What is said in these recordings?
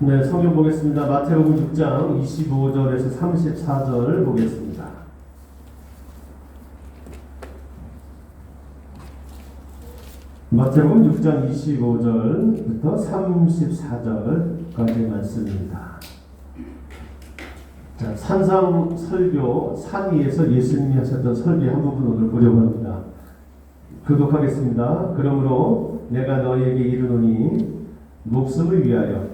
네, 성경 보겠습니다. 마태복음 6장 25절에서 34절 보겠습니다. 마태복음 6장 25절부터 34절까지 말씀입니다. 자, 산상 설교 산 위에서 예수님이 하셨던 설교의 한 부분 오늘 보려고 합니다. 교독하겠습니다. 그러므로 내가 너희에게 이르노니 목숨을 위하여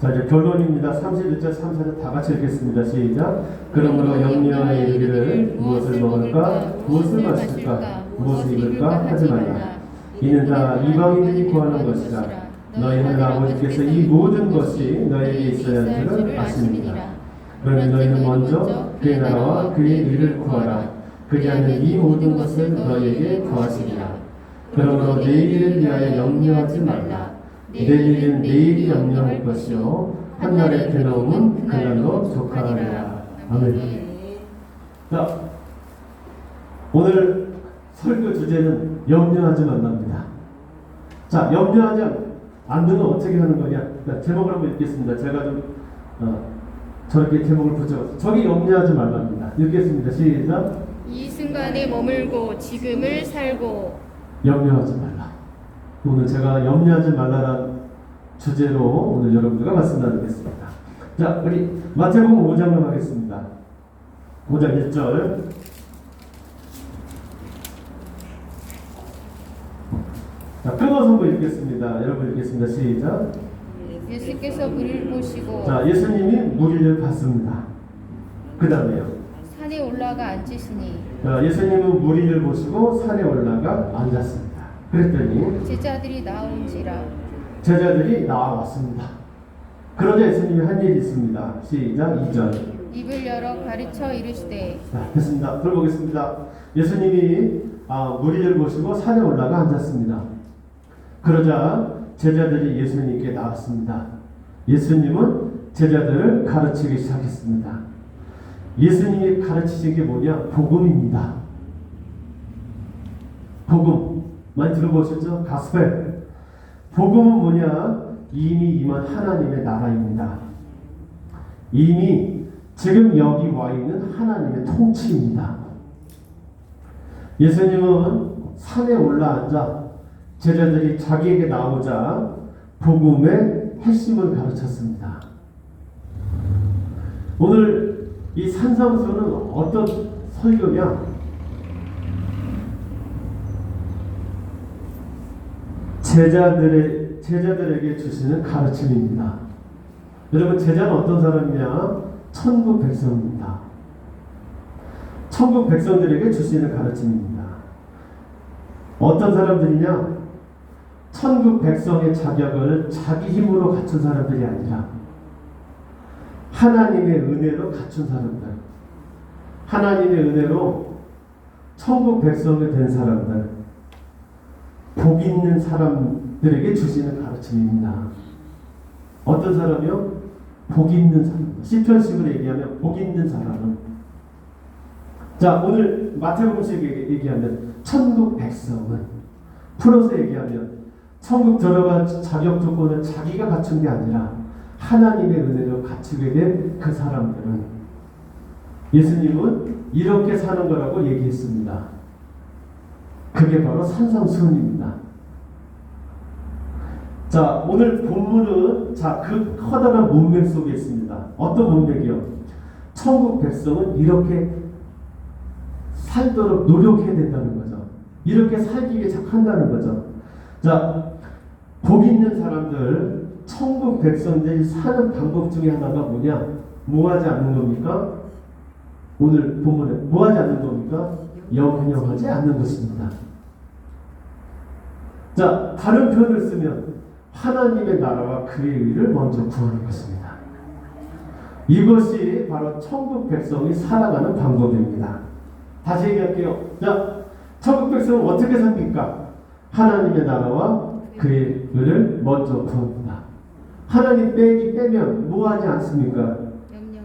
자 이제 결론입니다. 31절, 34절 다 같이 읽겠습니다. 시작. 그러므로 염려하여 이르기를 무엇을 먹을까, 무엇을 마실까, 무엇을 입을까 하지 말라. 이는 다 이방인들이 구하는 것이라. 너희 하늘 아버지께서 이 모든 것이 너희에게 있어야 할 줄을 아십니다. 그러면 너희는 먼저 그의 나라와 그의 일을 구하라. 그리하면 이 모든 것을 너희에게 더하시리라. 그러므로 내일을 위하여 염려하지 말라. 내 일은 내 일이 염려할 것이요 한날의 괴로움은 그날로 족하리라. 아멘. 자, 오늘 설교 주제는 염려하지 말랍니다. 자, 염려하지 않으면 어떻게 하는 거냐? 자, 제목을 한번 읽겠습니다. 제가 좀 어, 저렇게 제목을 붙여봤어요. 저기 염려하지 말랍니다. 읽겠습니다. 시작. 이 순간에 머물고 지금을 살고 염려하지 말라. 오늘 제가 염려하지 말라란 주제로 오늘 여러분들과 말씀 나누겠습니다. 자, 우리 마태복음 5장을 하겠습니다. 5장 1절. 자, 끊어서 한번 읽겠습니다. 여러분 읽겠습니다. 시작. 예수께서 물을 보시고 자, 예수님이 무리를 봤습니다. 그 다음에요. 산에 올라가 앉으시니 자, 예수님은 무리를 보시고 산에 올라가 앉았습니다. 그랬더니 제자들이 나온지라 제자들이 나왔습니다. 그러자 예수님이 한 일이 있습니다. 시작 2절. 입을 열어 가르쳐 이르시되 자, 됐습니다. 돌보겠습니다. 예수님이 아, 무리를 보시고 산에 올라가 앉았습니다. 그러자 제자들이 예수님께 나왔습니다. 예수님은 제자들을 가르치기 시작했습니다. 예수님이 가르치신 게 뭐냐? 복음입니다. 복음. 많이 들어보셨죠? 가스펠. 복음은 뭐냐? 이미 임한 하나님의 나라입니다. 이미 지금 여기 와 있는 하나님의 통치입니다. 예수님은 산에 올라앉아 제자들이 자기에게 나오자 복음의 핵심을 가르쳤습니다. 오늘 이 산상수는 어떤 설교냐? 제자들의 제자들에게 주시는 가르침입니다. 여러분 제자는 어떤 사람이냐? 천국 백성입니다. 천국 백성들에게 주시는 가르침입니다. 어떤 사람들이냐? 천국 백성의 자격을 자기 힘으로 갖춘 사람들이 아니라 하나님의 은혜로 갖춘 사람들. 하나님의 은혜로 천국 백성이 된 사람들. 복 있는 사람들에게 주시는 가르침입니다. 어떤 사람이요? 복 있는 사람. 시편식으로 얘기하면 복 있는 사람은 자 오늘 마태복음식 얘기하면 천국 백성은 풀어서 얘기하면 천국 들어갈 자격 조건은 자기가 갖춘 게 아니라 하나님의 은혜로 갖추게 된 그 사람들은 예수님은 이렇게 사는 거라고 얘기했습니다. 그게 바로 산상수훈입니다. 자 자, 오늘 본문은 자, 그 커다란 문맥 속에 있습니다. 어떤 문맥이요? 천국 백성은 이렇게 살도록 노력해야 된다는 거죠. 이렇게 살기 위해 한다는 거죠. 자, 복 있는 사람들, 천국 백성들이 사는 방법 중에 하나가 뭐냐? 뭐 하지 않는 겁니까? 오늘 본문에 뭐 하지 않는 겁니까? 염려하지 않는 것입니다. 자, 다른 표현을 쓰면 하나님의 나라와 그의 의를 먼저 구하는 것입니다. 이것이 바로 천국 백성이 살아가는 방법입니다. 다시 얘기할게요. 자, 천국 백성은 어떻게 삽니까? 하나님의 나라와 그의 의를 먼저 구합니다. 하나님 빼기 빼면 뭐 하지 않습니까?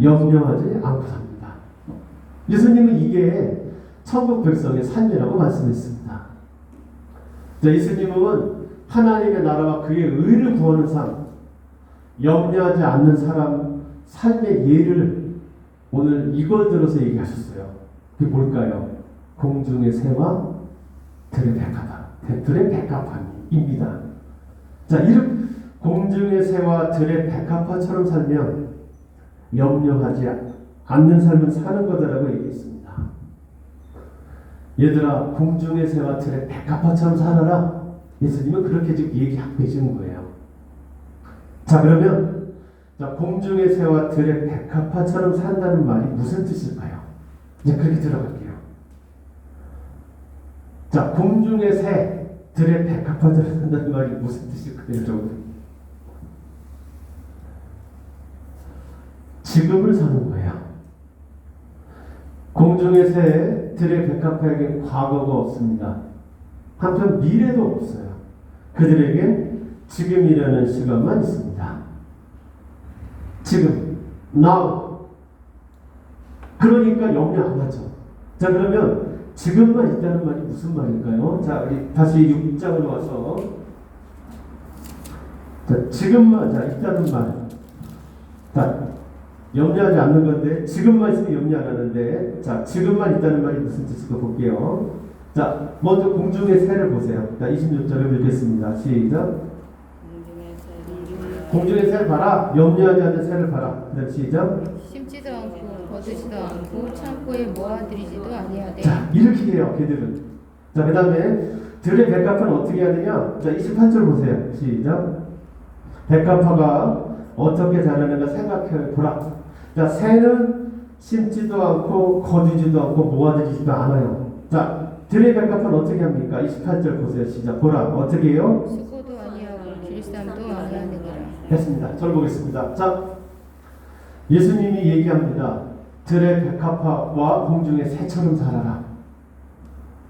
염려하지 않고 삽니다. 예수님은 이게 천국 백성의 삶이라고 말씀했습니다. 자, 예수님은 하나님의 나라와 그의 의를 구하는 삶, 염려하지 않는 사람 삶의 예를 오늘 이걸 들어서 얘기하셨어요. 그게 뭘까요? 공중의 새와 들의 백합화, 들의 백합화입니다. 자, 이렇게 공중의 새와 들의 백합화처럼 살면 염려하지 않는 삶을 사는 거다라고 얘기했습니다. 얘들아, 공중의 새와 들의 백합화처럼 살아라. 예수님은 그렇게 지금 얘기하고 계시는 거예요. 자, 그러면 자, 공중의 새와 들의 백합화처럼 산다는 말이 무슨 뜻일까요? 이제 그렇게 들어갈게요. 자, 공중의 새, 들의 백합화처럼 산다는 말이 무슨 뜻일까요? 지금을 사는 거예요. 공중의 새, 들의 백합화에게 과거가 없습니다. 한편 미래도 없어요. 그들에게 지금이라는 시간만 있습니다. 지금, now. 그러니까 염려 안 하죠. 자, 그러면 지금만 있다는 말이 무슨 말일까요? 자, 우리 다시 6장으로 와서. 자, 지금만, 자, 있다는 말. 자, 염려하지 않는 건데, 지금만 있으면 염려 안 하는데, 자, 지금만 있다는 말이 무슨 뜻일까 볼게요. 자, 먼저 공중의 새를 보세요. 자, 26절을 읽겠습니다. 시작. 공중의 새를 봐라. 염려하지 않는 새를 봐라. 그 시작. 심지도 않고 거두지도 않고 창고에 모아들이지도 아니하되 자, 이렇게 해요, 걔들은. 자, 그 다음에 들의 백합화는 어떻게 되냐? 자, 28절 보세요. 시작. 백합화가 어떻게 자라는가 생각해 보라. 자, 새는 심지도 않고 거두지도 않고 모아들이지도 않아요. 자, 백합화는 어떻게 합니까? 28절 보세요. 시작. 보라. 어떻게 해요? 수고도 아니하고 길쌈도 아니하느니라 했습니다. 절 보겠습니다. 자, 예수님이 얘기합니다. 들의 백합화와 공중의 새처럼 살아라.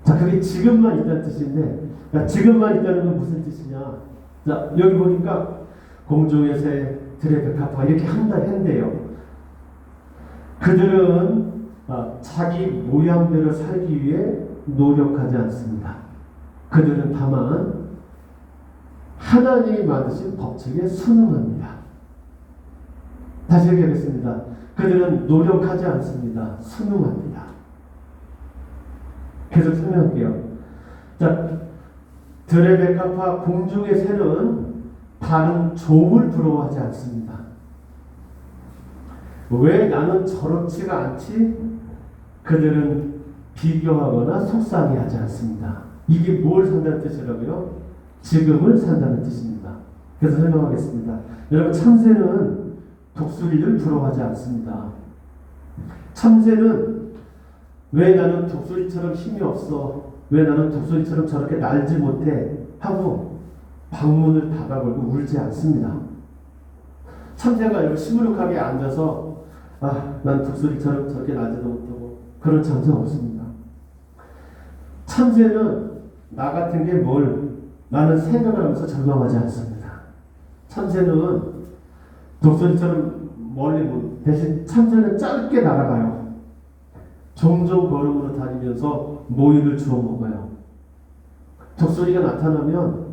자, 그게 지금만 있다는 뜻인데, 야, 지금만 있다는 건 무슨 뜻이냐? 자, 여기 보니까 공중의 새, 백합화 이렇게 한다 했는데요. 그들은 아, 자기 모양대로 살기 위해 노력하지 않습니다. 그들은 다만 하나님이 만드신 법칙에 순응합니다. 다시 얘기하겠습니다. 그들은 노력하지 않습니다. 순응합니다. 계속 설명할게요. 자, 백합화 공중의 새는 다른 종을 부러워하지 않습니다. 왜 나는 저렇지가 않지? 그들은 비교하거나 속상해하지 않습니다. 이게 뭘 산다는 뜻이라고요? 지금을 산다는 뜻입니다. 그래서 설명하겠습니다. 여러분 참새는 독수리를 부러워하지 않습니다. 참새는 왜 나는 독수리처럼 힘이 없어? 왜 나는 독수리처럼 저렇게 날지 못해? 하고 방문을 닫아걸고 울지 않습니다. 참새가 이렇게 시무룩하게 앉아서 아, 난 독수리처럼 저렇게 날지도 못하고 그런 참새 없습니다. 참새는 나 같은 게 뭘 나는 생각을 하면서 절망하지 않습니다. 참새는 독수리처럼 멀리 못 대신 참새는 짧게 날아가요. 종종 걸음으로 다니면서 모이를 주워 먹어요. 독수리가 나타나면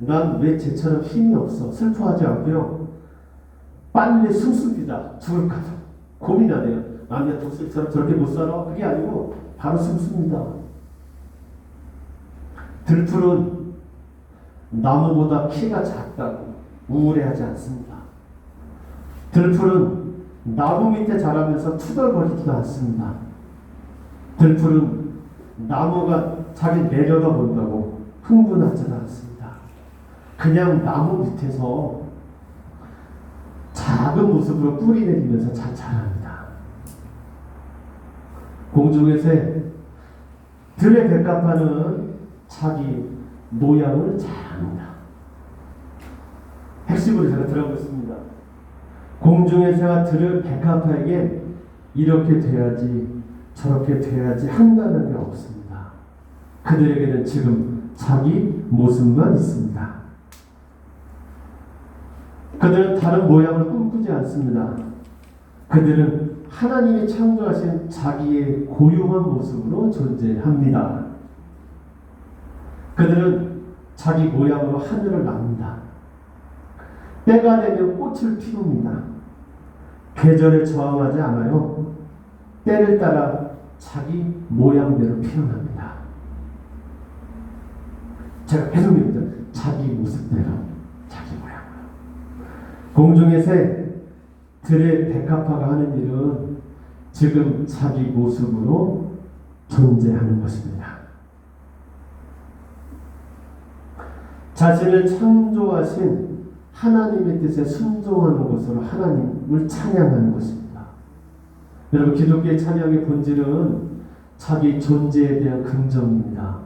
난 왜 쟤처럼 힘이 없어 슬퍼하지 않고요. 빨리 숨습니다. 죽을까봐 고민하네요. 아, 내 독수리처럼 저렇게 못 살아? 그게 아니고 바로 숨습니다. 들풀은 나무보다 키가 작다고 우울해하지 않습니다. 들풀은 나무 밑에 자라면서 투덜거리지도 않습니다. 들풀은 나무가 자기 내려다 본다고 흥분하지도 않습니다. 그냥 나무 밑에서 작은 모습으로 뿌리 내리면서 잘 자랍니다. 공중의 새, 들의 백합화는 자기 모양을 잘합니다. 핵심으로 제가 들어보겠습니다. 공중의 새와 들의 백합화에게 이렇게 돼야지 저렇게 돼야지 한다는 게 없습니다. 그들에게는 지금 자기 모습만 있습니다. 그들은 다른 모양을 꿈꾸지 않습니다. 그들은 하나님이 창조하신 자기의 고유한 모습으로 존재합니다. 그들은 자기 모양으로 하늘을 납니다. 때가 되면 꽃을 피웁니다. 계절에 저항하지 않아요. 때를 따라 자기 모양대로 피어납니다. 제가 계속 얘기죠. 자기 모습대로. 공중의 새, 들의 백합화가 하는 일은 지금 자기 모습으로 존재하는 것입니다. 자신을 창조하신 하나님의 뜻에 순종하는 것으로 하나님을 찬양하는 것입니다. 여러분 기독교의 찬양의 본질은 자기 존재에 대한 긍정입니다.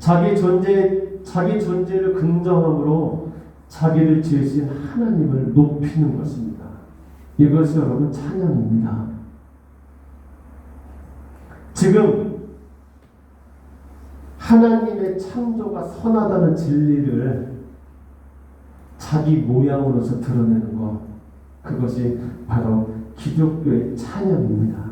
자기 존재 자기 존재를 긍정함으로 자기를 지으신 하나님을 높이는 것입니다. 이것이 여러분 찬양입니다. 지금 하나님의 창조가 선하다는 진리를 자기 모양으로서 드러내는 것 그것이 바로 기독교의 찬양입니다.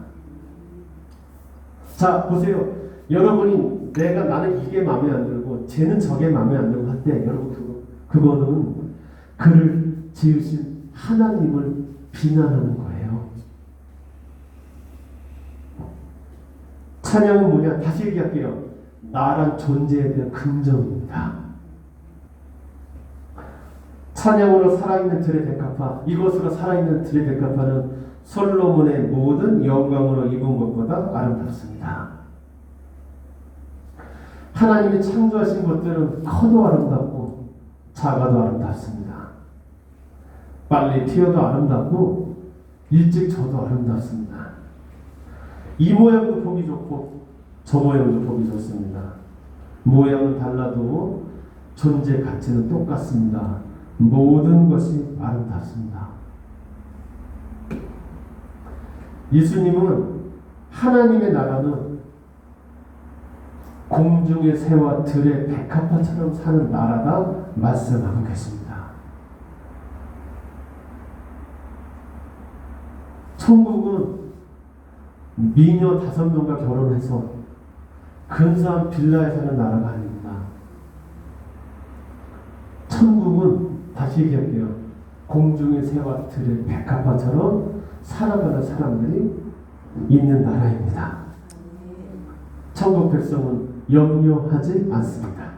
자 보세요. 여러분이 내가 나는 이게 마음에 안 들고 쟤는 저게 마음에 안 들고 할 때 여러분 그거 그거는 그를 지으신 하나님을 비난하는 거예요. 찬양은 뭐냐? 다시 얘기할게요. 나란 존재에 대한 긍정입니다. 찬양으로 살아있는 백합화, 이것으로 살아있는 백합화는 솔로몬의 모든 영광으로 입은 것보다 아름답습니다. 하나님이 창조하신 것들은 커도 아름답고 작아도 아름답습니다. 빨리 튀어도 아름답고 일찍 져도 아름답습니다. 이 모양도 보기 좋고 저 모양도 보기 좋습니다. 모양은 달라도 존재 가치는 똑같습니다. 모든 것이 아름답습니다. 예수님은 하나님의 나라는 공중의 새와 들의 백합화처럼 사는 나라다 말씀하고 계십니다. 천국은 미녀 다섯 명과 결혼해서 근사한 빌라에 사는 나라가 아닙니다. 천국은 다시 얘기할게요. 공중의 새와 들의 백합화처럼 살아가는 사람들이 있는 나라입니다. 천국 백성은 염려하지 않습니다.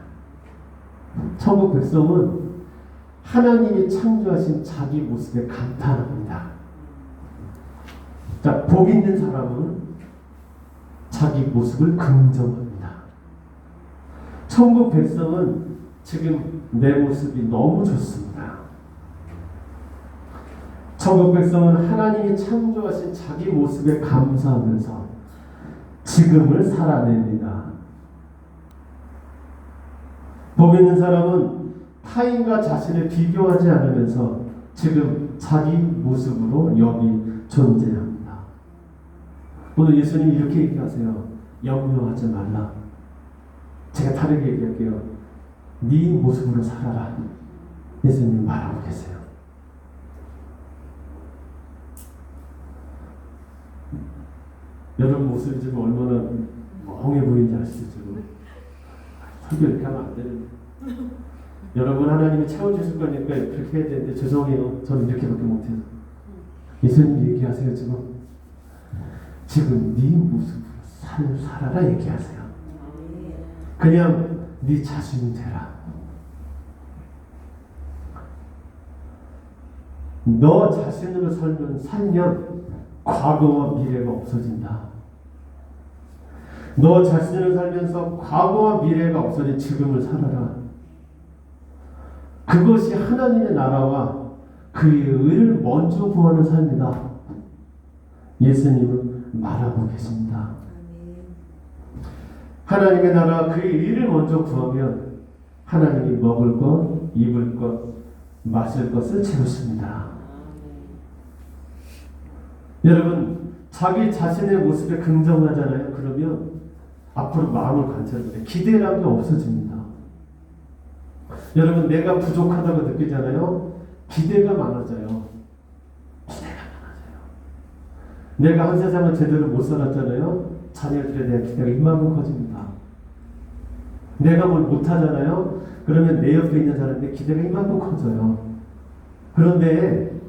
천국 백성은 하나님이 창조하신 자기 모습에 감탄합니다. 자, 복 있는 사람은 자기 모습을 긍정합니다. 천국 백성은 지금 내 모습이 너무 좋습니다. 천국 백성은 하나님이 창조하신 자기 모습에 감사하면서 지금을 살아냅니다. 복 있는 사람은 타인과 자신을 비교하지 않으면서 지금 자기 모습으로 여기 존재합니다. 오늘 예수님 이렇게 얘기하세요. 염려하지 말라. 제가 다르게 얘기할게요. 네 모습으로 살아라. 예수님 말하고 계세요. 여러분 모습이 지금 얼마나 멍해 보이는지 아시죠? 지금? 설교 이렇게 하면 안 되는데. 여러분 하나님이 채워주실 거니까 그렇게 해야 되는데 죄송해요. 저는 이렇게밖에 못해서. 예수님 얘기하세요 지금. 지금 네 모습으로 살, 살아라 얘기하세요. 그냥 네 자신이 되라. 너 자신으로 살면 살면 과거와 미래가 없어진다. 너 자신으로 살면서 과거와 미래가 없어진 지금을 살아라. 그것이 하나님의 나라와 그의 의를 먼저 구하는 삶이다. 예수님은 말하고 계십니다. 하나님의 나라 그의 의를 먼저 구하면 하나님이 먹을 것, 입을 것, 마실 것을 채우십니다. 여러분 자기 자신의 모습에 긍정하잖아요. 그러면 앞으로 마음을 관찰해 기대라는 게 없어집니다. 여러분 내가 부족하다고 느끼잖아요. 기대가 많아져요. 내가 한 세상을 제대로 못 살았잖아요. 자녀들에 대한 기대가 이만큼 커집니다. 내가 뭘 못하잖아요. 그러면 내 옆에 있는 사람의 기대가 이만큼 커져요. 그런데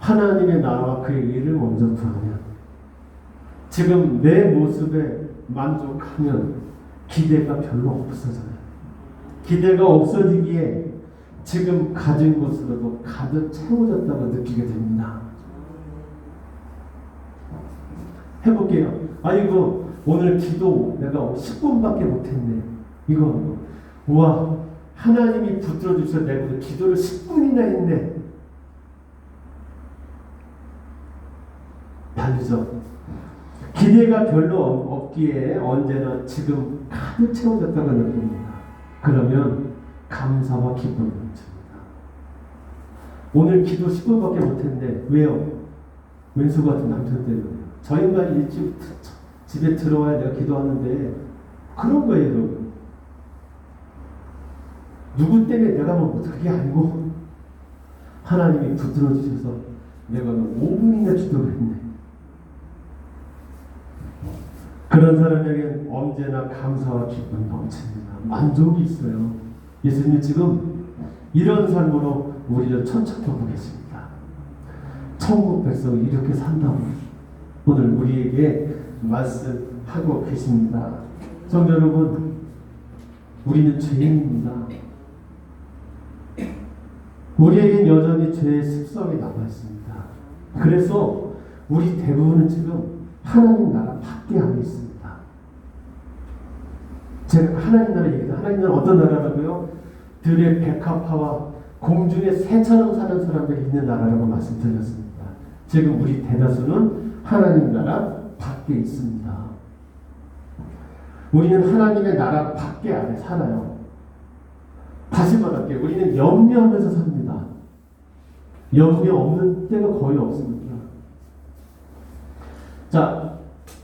하나님의 나라와 그의 일을 먼저 구하면 지금 내 모습에 만족하면 기대가 별로 없어져요. 기대가 없어지기에 지금 가진 것으로도 가득 채워졌다고 느끼게 됩니다. 해볼게요. 아이고 오늘 기도 내가 10분밖에 못했네. 이거 우와 하나님이 붙들어 주셔서 내가 기도를 10분이나 했네. 다르죠. 기대가 별로 없기에 언제나 지금 가득 채워졌다고 느낍니다. 그러면 감사와 기쁨을 넘칩니다. 오늘 기도 10분밖에 못했는데 왜요? 왼수 같은 남편 때문에 저 인간이 일찍 집에 들어와야 내가 기도하는데 그런 거예요 여러분 누구 때문에 내가 뭐 그게 아니고 하나님이 붙들어 주셔서 내가 5분이나 기도를 했네 그런 사람에게 언제나 감사와 기쁨이 넘칩니다 만족이 있어요 예수님 지금 이런 삶으로 우리를 천착하고 계십니다 천국 백성이 이렇게 산다고 오늘 우리에게 말씀하고 계십니다. 성 여러분, 우리는 죄인입니다. 우리에겐 여전히 죄의 습성이 남아 있습니다. 그래서 우리 대부분은 지금 하나님 나라 밖에 안 있습니다. 제가 하나님 나라 얘기다. 하나님 나라 어떤 나라라고요? 들의 백합화와 공중에 새처럼 사는 사람들이 있는 나라라고 말씀드렸습니다. 지금 우리 대다수는 하나님 나라 밖에 있습니다. 우리는 하나님의 나라 밖에 안에 살아요. 말할게요. 우리는 염려하면서 삽니다. 염려 없는 때가 거의 없습니다. 자,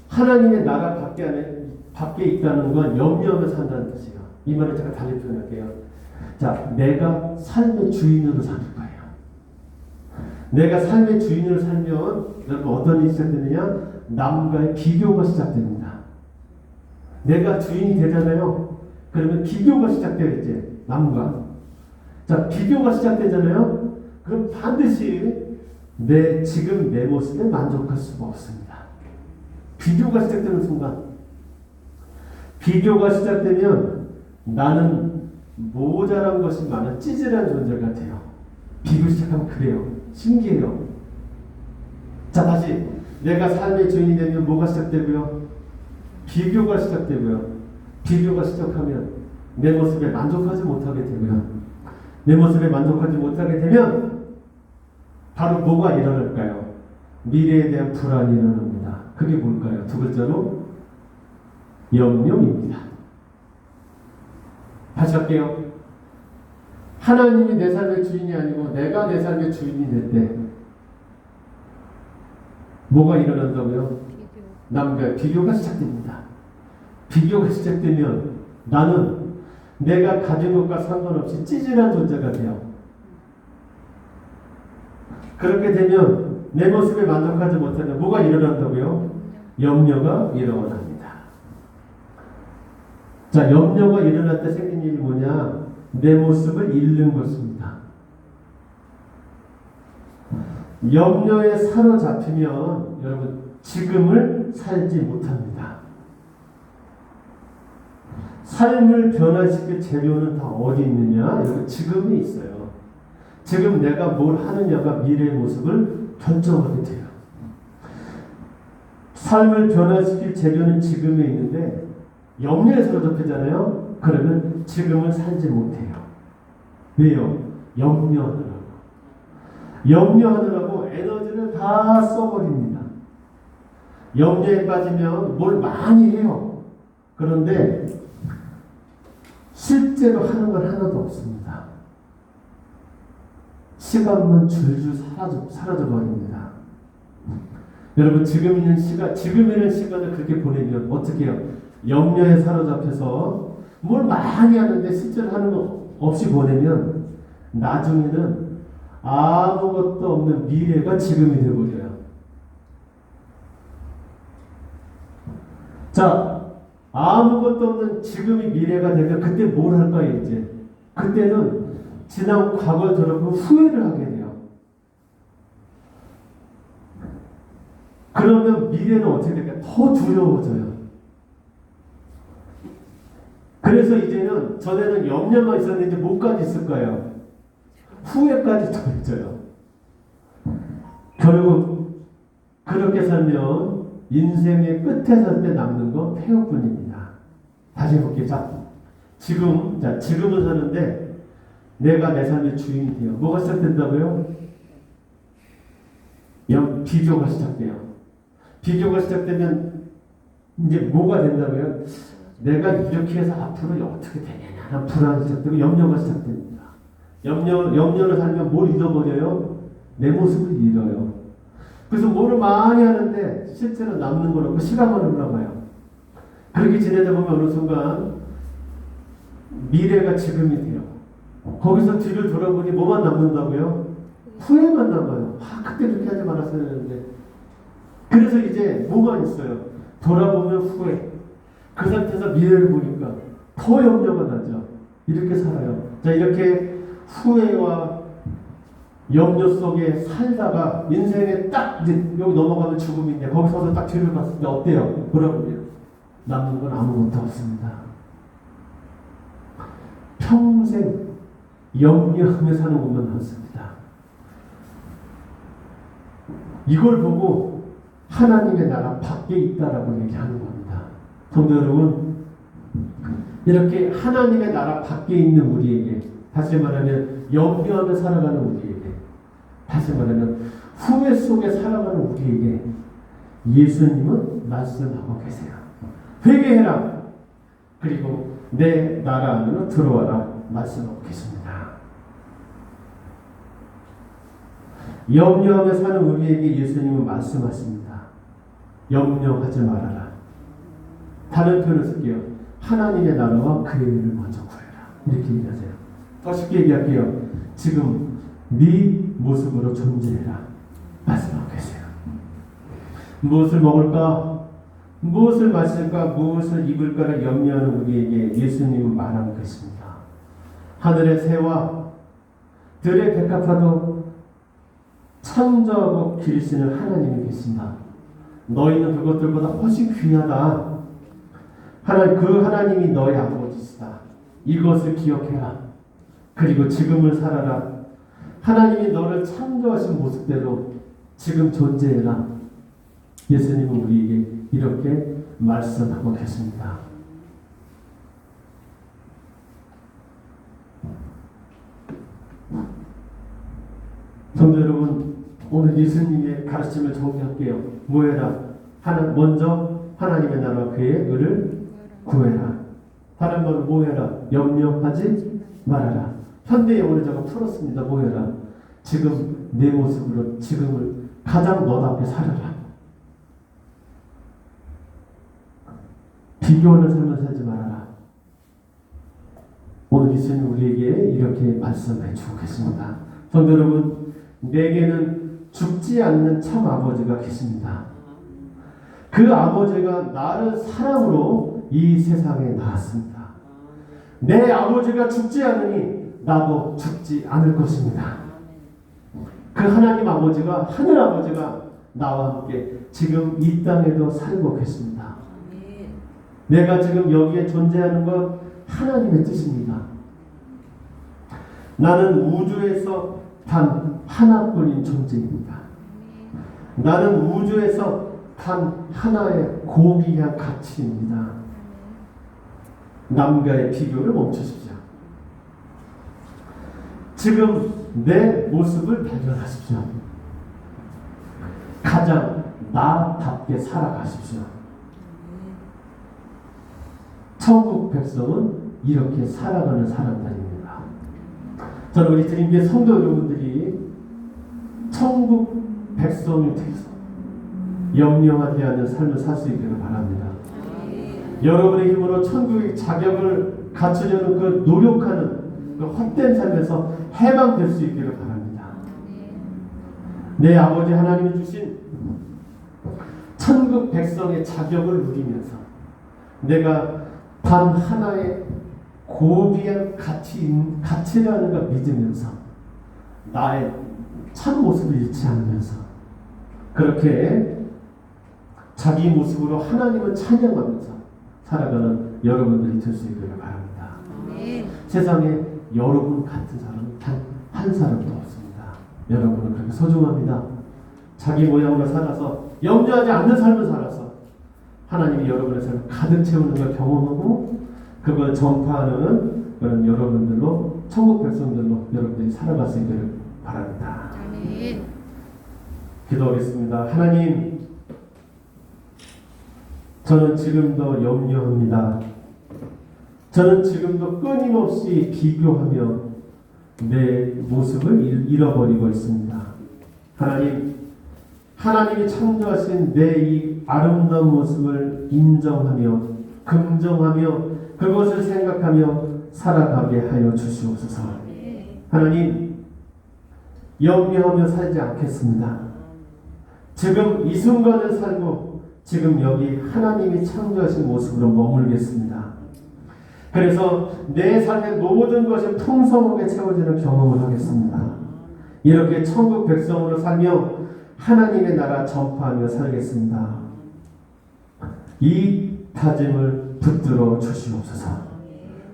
하나님의 나라 밖에 안에 밖에 있다는 건 염려하면서 산다는 뜻이에요. 이 말을 제가 달리 표현할게요. 자, 내가 삶의 주인으로 사는 거예요. 내가 삶의 주인으로 살면 여러분 어떤 일이 시작되느냐? 남과의 비교가 시작됩니다. 내가 주인이 되잖아요. 그러면 비교가 시작돼요 이제 남과. 자 비교가 시작되잖아요. 그럼 반드시 내 지금 내 모습에 만족할 수가 없습니다. 비교가 시작되는 순간 비교가 시작되면 나는 모자란 것이 많은 찌질한 존재 같아요. 비교 시작하면 그래요. 신기해요. 자, 다시. 내가 삶의 주인이 되면 뭐가 시작되고요? 비교가 시작되고요. 비교가 시작하면 내 모습에 만족하지 못하게 되고요. 내 모습에 만족하지 못하게 되면 바로 뭐가 일어날까요? 미래에 대한 불안이 일어납니다. 그게 뭘까요? 두 글자로 염려입니다. 다시 할게요. 하나님이 내 삶의 주인이 아니고 내가 내 삶의 주인이 될 때 뭐가 일어난다고요? 남과 비교가 시작됩니다. 비교가 시작되면 나는 내가 가진 것과 상관없이 찌질한 존재가 돼요. 그렇게 되면 내 모습에 만족하지 못하면 뭐가 일어난다고요? 염려가 일어납니다. 자, 염려가 일어날 때 생긴 일이 뭐냐? 내 모습을 잃는 것입니다. 염려에 사로잡히면 여러분 지금을 살지 못합니다. 삶을 변화시킬 재료는 다 어디 있느냐? 여기 지금에 있어요. 지금 내가 뭘 하느냐가 미래의 모습을 결정하게 돼요. 삶을 변화시킬 재료는 지금에 있는데 염려에 사로잡히잖아요. 그러면 지금을 살지 못해요. 왜요? 염려하느라고. 염려하느라고 에너지를 다 써버립니다. 염려에 빠지면 뭘 많이 해요. 그런데 실제로 하는 건 하나도 없습니다. 시간만 줄줄 사라져, 사라져 버립니다. 여러분 지금 있는 시간, 지금 있는 시간을 그렇게 보내면 어떻게 해요? 염려에 사로잡혀서 뭘 많이 하는데 실제로 하는 거 없이 보내면 나중에는 아무것도 없는 미래가 지금이 되어버려요. 자, 아무것도 없는 지금이 미래가 되면 그때 뭘 할까요, 이제? 그때는 지난 과거를 돌아보면 후회를 하게 돼요. 그러면 미래는 어떻게 될까? 더 두려워져요. 그래서 이제는 전에는 염려만 있었는데 뭐까지 있을 거예요? 후회까지 더해져요. 결국 그렇게 살면 인생의 끝에 설 때 남는 건 폐허뿐입니다. 다시 해볼게요. 자, 지금, 자, 지금은 사는데 내가 내 삶의 주인이 돼요. 뭐가 시작된다고요? 영, 비교가 시작돼요. 비교가 시작되면 이제 뭐가 된다고요? 내가 이렇게 해서 앞으로 어떻게 되느냐 하는 불안이 시작되고 염려가 시작됩니다. 염려, 염려를 살면 뭘 잃어버려요? 내 모습을 잃어요. 그래서 뭐를 많이 하는데 실제로 남는 건 없고 시간만 흘러가요. 그렇게 지내다 보면 어느 순간 미래가 지금이 돼요. 거기서 뒤를 돌아보니 뭐만 남는다고요? 후회만 남아요. 아, 그때 그렇게 하지 말았어야 되는데. 그래서 이제 뭐만 있어요? 돌아보면 후회. 그 상태에서 미래를 보니까 더 염려가 나죠. 이렇게 살아요. 자, 이렇게 후회와 염려 속에 살다가 인생에 딱 이제 여기 넘어가면 죽음인데 거기 서서 딱 뒤를 봤을 때 어때요? 뭐라고요? 남는 건 아무것도 없습니다. 평생 염려하며 사는 것만 남습니다. 이걸 보고 하나님의 나라 밖에 있다라고 얘기하는 겁니다. 성도 여러분, 이렇게 하나님의 나라 밖에 있는 우리에게 다시 말하면 염려하며 살아가는 우리에게 다시 말하면 후회 속에 살아가는 우리에게 예수님은 말씀하고 계세요. 회개해라. 그리고 내 나라 안으로 들어와라. 말씀하고 계십니다. 염려하며 사는 우리에게 예수님은 말씀하십니다. 염려하지 말아라. 다른 표현을 쓸게요. 하나님의 나라와 그의 일을 먼저 구해라. 이렇게 얘기하세요. 더 쉽게 얘기할게요. 지금 네 모습으로 존재해라. 말씀하고 계세요. 무엇을 먹을까? 무엇을 마실까? 무엇을 입을까를 염려하는 우리에게 예수님은 말하고 계십니다. 하늘의 새와 들의 백합화도 창조하고 기르시는 하나님이 계신다. 너희는 그것들보다 훨씬 귀하다. 하나님 그 하나님이 너의 아버지시다. 이것을 기억해라. 그리고 지금을 살아라. 하나님이 너를 창조하신 모습대로 지금 존재해라. 예수님은 우리에게 이렇게 말씀하고 계십니다. 성도 여러분, 오늘 예수님의 가르침을 정리할게요. 뭐해라? 하나 먼저 하나님의 나라와 그의 의를 구해라. 다른 건 뭐해라? 염려하지 말아라. 현대 영어를 제가 풀었습니다. 뭐해라? 지금 내 모습으로 지금을 가장 너답게 살아라. 비교하는 삶을 살지 말아라. 오늘 예수님 우리에게 이렇게 말씀해 주고 계십니다. 성도 여러분, 내게는 죽지 않는 참 아버지가 계십니다. 그 아버지가 나를 사랑으로 이 세상에 낳았습니다. 내 아버지가 죽지 않으니 나도 죽지 않을 것입니다. 그 하나님 아버지가 하늘 아버지가 나와 함께 지금 이 땅에도 살고 계십니다. 내가 지금 여기에 존재하는 것 하나님의 뜻입니다. 나는 우주에서 단 하나뿐인 존재입니다. 나는 우주에서 단 하나의 고귀한 가치입니다. 남과의 비교를 멈추십시오. 지금 내 모습을 발견하십시오. 가장 나답게 살아가십시오. 천국 백성은 이렇게 살아가는 사람들입니다. 저는 우리 주님의 성도 여러분들이 천국 백성이 돼서 염려하지 않는 삶을 살 수 있기를 바랍니다. 여러분의 힘으로 천국의 자격을 갖추려는 그 노력하는 그 헛된 삶에서 해방될 수 있기를 바랍니다. 내 아버지 하나님이 주신 천국 백성의 자격을 누리면서 내가 단 하나의 고귀한 가치, 가치라는 걸 믿으면서 나의 참 모습을 잃지 않으면서 그렇게 자기 모습으로 하나님을 찬양하면서 살아가는 여러분들이 될 수 있기를 바랍니다. 세상에 여러분 같은 사람은 단 한 사람도 없습니다. 여러분은 그렇게 소중합니다. 자기 모양으로 살아서 염려하지 않는 삶을 살아서 하나님이 여러분의 삶을 가득 채우는 걸 경험하고 그걸 전파하는 그런 여러분들로 천국 백성들로 여러분들이 살아갈 수 있기를 바랍니다. 기도하겠습니다. 하나님, 저는 지금도 염려합니다. 저는 지금도 끊임없이 비교하며 내 모습을 잃- 잃어버리고 있습니다. 하나님, 하나님이 창조하신 내 이 아름다운 모습을 인정하며 긍정하며 그것을 생각하며 살아가게 하여 주시옵소서. 하나님, 염려하며 살지 않겠습니다. 지금 이 순간을 살고 지금 여기 하나님이 창조하신 모습으로 머물겠습니다. 그래서 내 삶의 모든 것이 풍성하게 채워지는 경험을 하겠습니다. 이렇게 천국 백성으로 살며 하나님의 나라 전파하며 살겠습니다. 이 다짐을 붙들어 주시옵소서.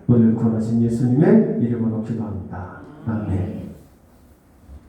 오늘 구원하신 예수님의 이름으로 기도합니다. 아멘.